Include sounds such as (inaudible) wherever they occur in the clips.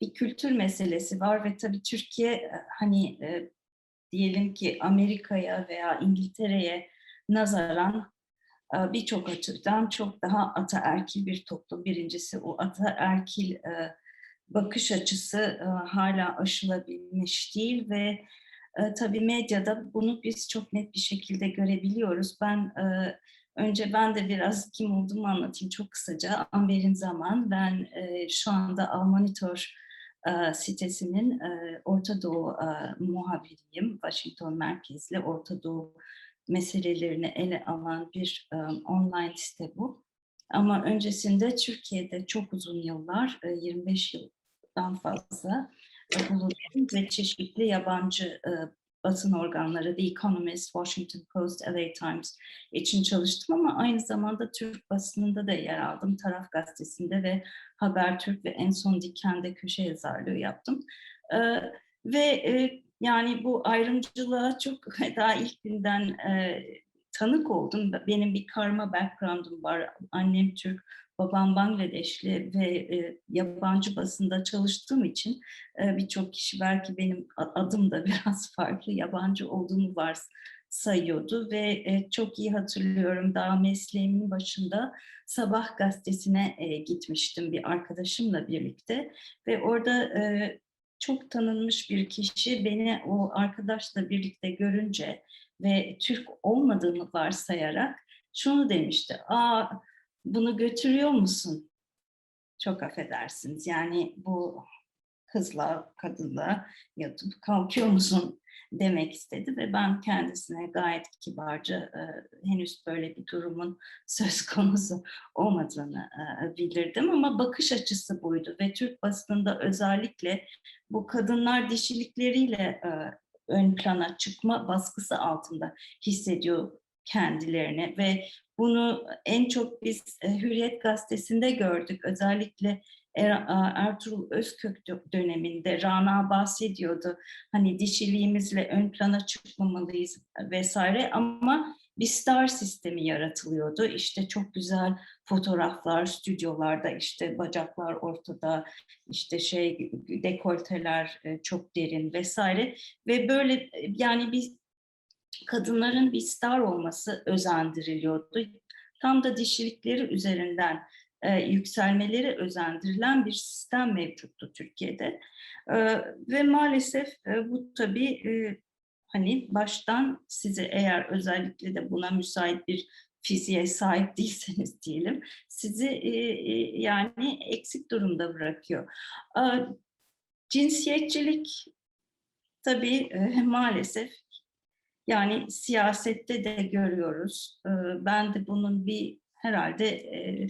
bir kültür meselesi var ve tabii Türkiye e, hani e, diyelim ki Amerika'ya veya İngiltere'ye nazaran e, birçok açıdan çok daha ataerkil bir toplum. Birincisi o ataerkil e, bakış açısı e, hala aşılabilmiş değil ve e, tabii medyada bunu biz çok net bir şekilde görebiliyoruz. Ben e, önce ben de biraz kim olduğumu anlatayım çok kısaca. Amber'in zaman ben e, şu anda Almonitor e, sitesinin e, Orta Doğu e, muhabiriyim. Washington merkezli Orta Doğu meselelerini ele alan bir e, online site bu. Ama öncesinde Türkiye'de çok uzun yıllar, e, 25 yıldan fazla bulundum ve çeşitli yabancı basın organları, The Economist, Washington Post, LA Times için çalıştım ama aynı zamanda Türk basınında da yer aldım. Taraf Gazetesi'nde ve Habertürk ve en son Diken'de köşe yazarlığı yaptım. E, ve e, yani bu ayrımcılığa çok (laughs) daha ilk günden e, tanık oldum. Benim bir karma background'um var. Annem Türk, babam Bangladeşli ve e, yabancı basında çalıştığım için e, birçok kişi belki benim adım da biraz (laughs) farklı yabancı olduğumu var sayıyordu ve e, çok iyi hatırlıyorum daha mesleğimin başında Sabah gazetesine e, gitmiştim bir arkadaşımla birlikte ve orada e, çok tanınmış bir kişi beni o arkadaşla birlikte görünce ve Türk olmadığını varsayarak şunu demişti. Aa bunu götürüyor musun? Çok affedersiniz. Yani bu kızla, kadınla yatıp kalkıyor musun demek istedi ve ben kendisine gayet kibarca e, henüz böyle bir durumun (laughs) söz konusu olmadığını e, bildirdim ama bakış açısı buydu ve Türk basınında özellikle bu kadınlar dişilikleriyle e, ön plana çıkma baskısı altında hissediyor kendilerini ve bunu en çok biz e, Hürriyet gazetesinde gördük. Özellikle er, Ertuğrul Özkök döneminde Rana bahsediyordu. Hani dişiliğimizle ön plana çıkmamalıyız vesaire ama bir star sistemi yaratılıyordu. İşte çok güzel fotoğraflar stüdyolarda işte bacaklar ortada işte şey dekolteler e, çok derin vesaire ve böyle yani bir kadınların bir star olması özendiriliyordu. Tam da dişilikleri üzerinden e, yükselmeleri özendirilen bir sistem mevcuttu Türkiye'de. E, ve maalesef e, bu tabii e, hani baştan size eğer özellikle de buna müsait bir fiziğe sahip (laughs) değilseniz diyelim sizi e, e, yani eksik durumda bırakıyor. E, cinsiyetçilik tabii e, maalesef yani siyasette de görüyoruz. E, ben de bunun bir herhalde e,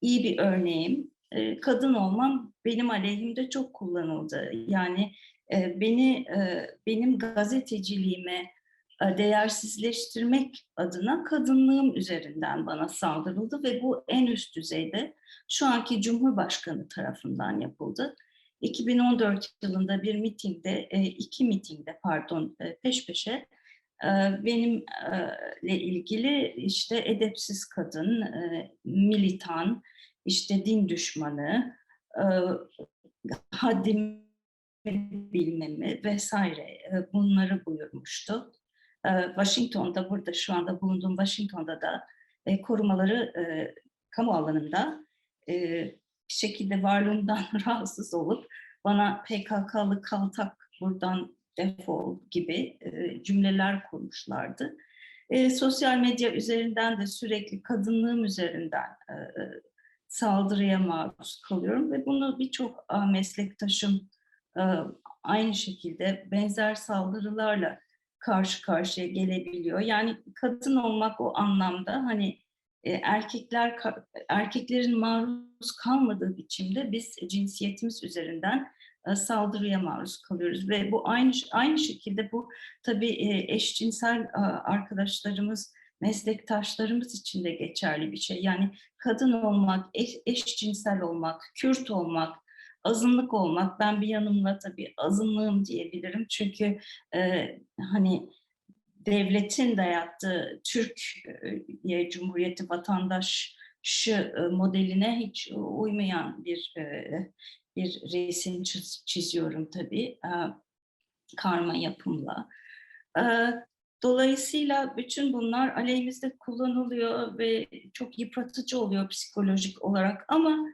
iyi bir örneğim. E, kadın olmam benim aleyhimde çok kullanıldı. Yani beni e, benim gazeteciliğime e, değersizleştirmek adına kadınlığım üzerinden bana saldırıldı ve bu en üst düzeyde şu anki Cumhurbaşkanı tarafından yapıldı. 2014 yılında bir mitingde, e, iki mitingde pardon e, peş peşe benimle ilgili işte edepsiz kadın, militan, işte din düşmanı, haddim bilmemi vesaire bunları buyurmuştu. Washington'da burada şu anda bulunduğum Washington'da da korumaları kamu alanında bir şekilde varlığımdan (laughs) rahatsız olup bana PKK'lı kaltak buradan defol gibi e, cümleler kurmuşlardı. E, sosyal medya üzerinden de sürekli kadınlığım üzerinden e, saldırıya maruz kalıyorum ve bunu birçok meslektaşım e, aynı şekilde benzer saldırılarla karşı karşıya gelebiliyor. Yani kadın olmak o anlamda hani e, erkekler erkeklerin maruz kalmadığı biçimde biz cinsiyetimiz üzerinden e, saldırıya maruz kalıyoruz ve bu aynı aynı şekilde bu tabii e, eşcinsel arkadaşlarımız meslektaşlarımız için de geçerli bir şey. Yani kadın olmak, eş, eşcinsel olmak, Kürt olmak, azınlık olmak. Ben bir yanımla tabii azınlığım diyebilirim. Çünkü e, hani devletin dayattığı Türkiye Cumhuriyeti vatandaşı modeline hiç uymayan bir e, bir resim çiz- çiziyorum tabii. e, Karma yapımla. E, Dolayısıyla bütün bunlar aleyhimizde kullanılıyor ve çok yıpratıcı oluyor psikolojik olarak ama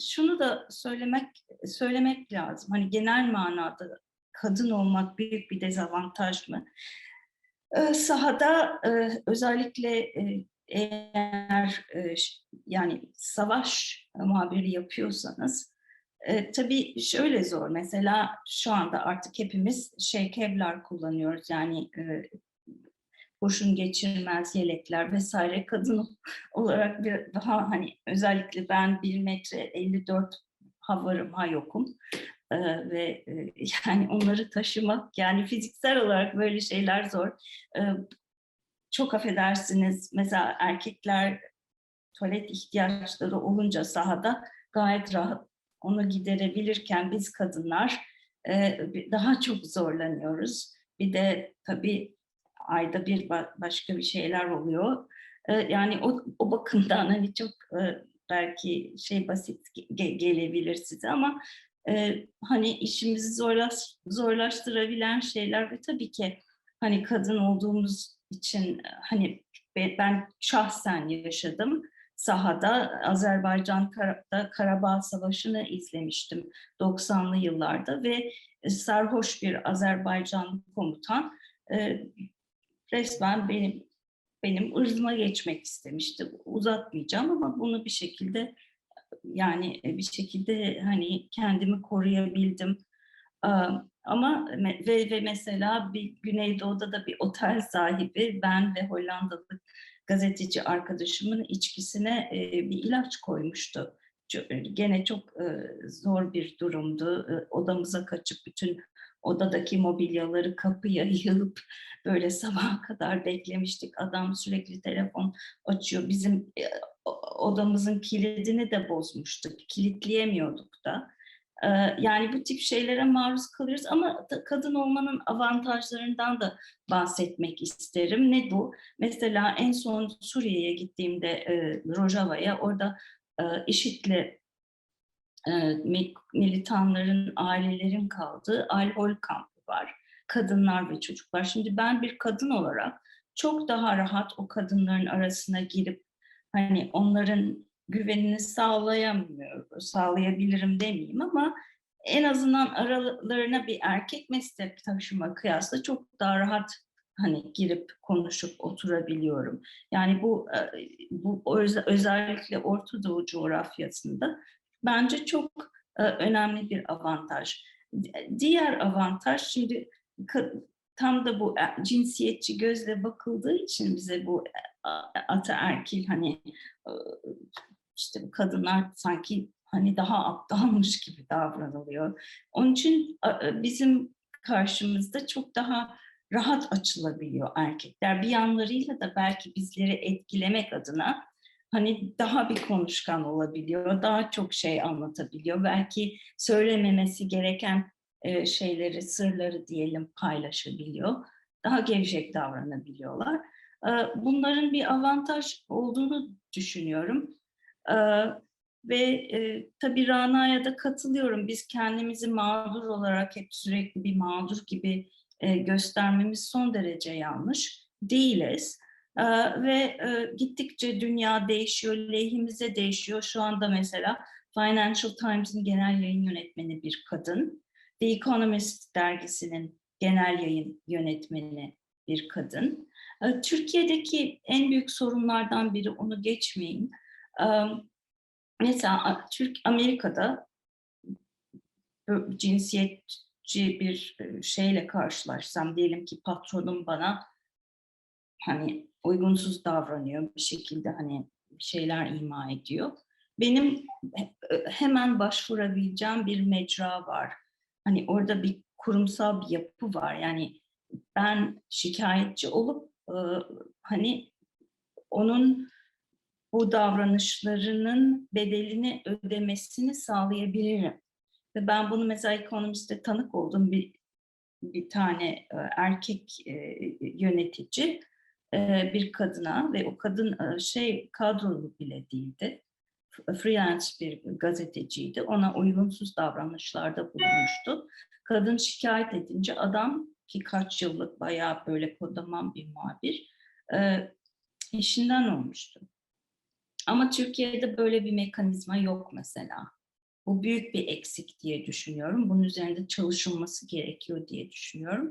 şunu da söylemek söylemek lazım. Hani genel manada kadın olmak büyük bir dezavantaj mı? Sahada özellikle eğer yani savaş muhabiri yapıyorsanız e, tabii şöyle zor. Mesela şu anda artık hepimiz şey kevlar kullanıyoruz. Yani e, kurşun geçirmez yelekler vesaire kadın (laughs) olarak bir daha hani özellikle ben 1 metre 54 ha varım ha yokum Ee, ve e, (laughs) yani onları taşımak yani fiziksel olarak böyle şeyler zor. Ee, çok affedersiniz mesela erkekler tuvalet ihtiyaçları olunca sahada gayet rahat onu giderebilirken biz kadınlar e, daha çok zorlanıyoruz. Bir de tabii ayda bir ba- başka bir şeyler oluyor. Yani o, o bakımdan hani çok belki şey basit ge- gelebilir size ama hani işimizi zorlaş, zorlaştırabilen şeyler ve tabii ki hani kadın olduğumuz için hani be- ben şahsen yaşadım sahada Azerbaycan-Karabağ Karabağ Savaşı'nı izlemiştim 90'lı yıllarda ve sarhoş bir Azerbaycanlı komutan resmen benim benim ırzıma geçmek istemişti. Uzatmayacağım ama bunu bir şekilde yani e, bir şekilde hani kendimi koruyabildim. Ama ve, ve mesela bir Güneydoğu'da da bir otel sahibi ben ve Hollandalı gazeteci arkadaşımın içkisine e, bir ilaç koymuştu. Ço- Gene çok e, zor bir durumdu. E, Odamıza kaçıp bütün odadaki mobilyaları kapıya (laughs) yığıp böyle sabaha kadar beklemiştik. Adam sürekli telefon açıyor. Bizim e, odamızın kilidini de bozmuştuk. Kilitleyemiyorduk da. Ee, Yani bu tip şeylere maruz kalıyoruz ama kadın olmanın avantajlarından da bahsetmek isterim. Ne bu? Mesela en son Suriye'ye gittiğimde e, Rojava'ya orada e, IŞİD'li e, mi- militanların, ailelerin kaldığı alhol kampı var. Kadınlar ve çocuklar. Şimdi ben bir kadın olarak çok daha rahat o kadınların arasına girip hani onların güvenini sağlayamıyorum, sağlayabilirim demeyeyim ama en azından aralarına bir erkek meslektaşıma kıyasla çok daha rahat hani girip konuşup oturabiliyorum. Yani bu e, bu öz- özellikle Orta Doğu coğrafyasında bence çok e, önemli bir avantaj. Di- Diğer avantaj şimdi tam da bu e, cinsiyetçi gözle bakıldığı için bize bu e, ataerkil hani işte kadınlar sanki hani daha aptalmış gibi davranılıyor. Onun için bizim karşımızda çok daha rahat açılabiliyor erkekler. Bir yanlarıyla da belki bizleri etkilemek adına hani daha bir konuşkan olabiliyor, daha çok şey anlatabiliyor. Belki söylememesi gereken e, şeyleri, sırları diyelim paylaşabiliyor. Daha gevşek davranabiliyorlar. E, Bunların bir avantaj olduğunu düşünüyorum. E, Ve e, tabii Rana'ya da katılıyorum. Biz kendimizi mağdur olarak hep sürekli bir mağdur gibi göstermemiz son derece yanlış. Değiliz. Ee, ve e, gittikçe dünya değişiyor, lehimize değişiyor. Şu anda mesela Financial Times'ın genel yayın yönetmeni bir kadın. The Economist dergisinin genel yayın yönetmeni bir kadın. Ee, Türkiye'deki en büyük sorunlardan biri, onu geçmeyin. Ee, Mesela Türk Amerika'da cinsiyetçi bir e, şeyle karşılaşsam diyelim ki patronum bana hani uygunsuz davranıyor bir şekilde hani şeyler ima ediyor. Benim he- hemen başvurabileceğim bir mecra var. Hani orada bir kurumsal bir yapı var. Yani ben şikayetçi olup e, hani onun bu davranışlarının bedelini ödemesini sağlayabilirim. Ve ben bunu mesela ekonomiste tanık oldum bir bir tane e, erkek e, yönetici bir kadına ve o kadın şey kadrolu bile değildi. freelance bir gazeteciydi. Ona uygunsuz davranışlarda bulunmuştu. Kadın şikayet edince adam ki kaç yıllık bayağı böyle kodaman bir muhabir e, işinden olmuştu. Ama Türkiye'de böyle bir mekanizma yok mesela. Bu büyük bir eksik diye düşünüyorum. Bunun üzerinde çalışılması gerekiyor diye düşünüyorum.